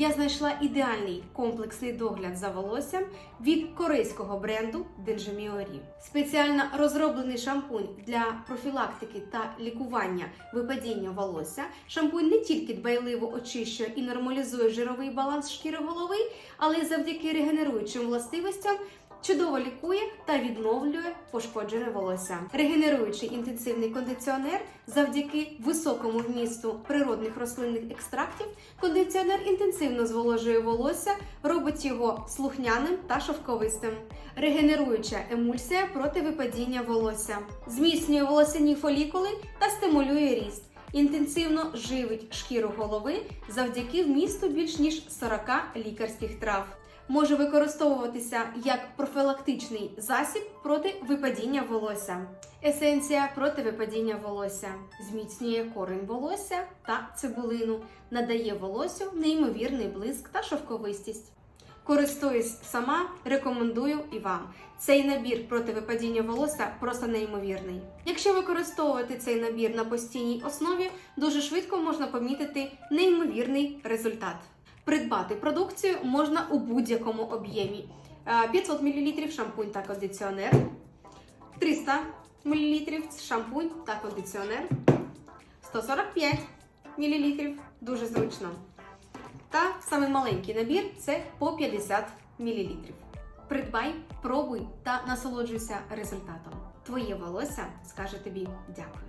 я знайшла ідеальний комплексний догляд за волоссям від корейського бренду Денжеміорі. Спеціально розроблений шампунь для профілактики та лікування випадіння волосся. Шампунь не тільки дбайливо очищує і нормалізує жировий баланс шкіри голови, але й завдяки регенеруючим властивостям чудово лікує та відновлює пошкоджене волосся. Регенеруючий інтенсивний кондиціонер завдяки високому вмісту природних рослинних екстрактів. Кондиціонер інтенсивно зволожує волосся, робить його слухняним та шовковистим. Регенеруюча емульсія проти випадіння волосся, зміцнює волосяні фолікули та стимулює ріст. Інтенсивно живить шкіру голови завдяки вмісту більш ніж 40 лікарських трав. Може використовуватися як профілактичний засіб проти випадіння волосся. Есенція проти випадіння волосся зміцнює корень волосся та цибулину, надає волосю неймовірний блиск та шовковистість. Користуюсь сама, рекомендую і вам. Цей набір проти випадіння волосся просто неймовірний. Якщо використовувати цей набір на постійній основі, дуже швидко можна помітити неймовірний результат. Придбати продукцію можна у будь-якому об'ємі: Е, 500 мл шампунь та кондиціонер, 300 мл шампунь та кондиціонер, 145 мл дуже зручно. Та самий маленький набір це по 50 мл. Придбай, пробуй та насолоджуйся результатом. Твоє волосся скаже тобі дякую.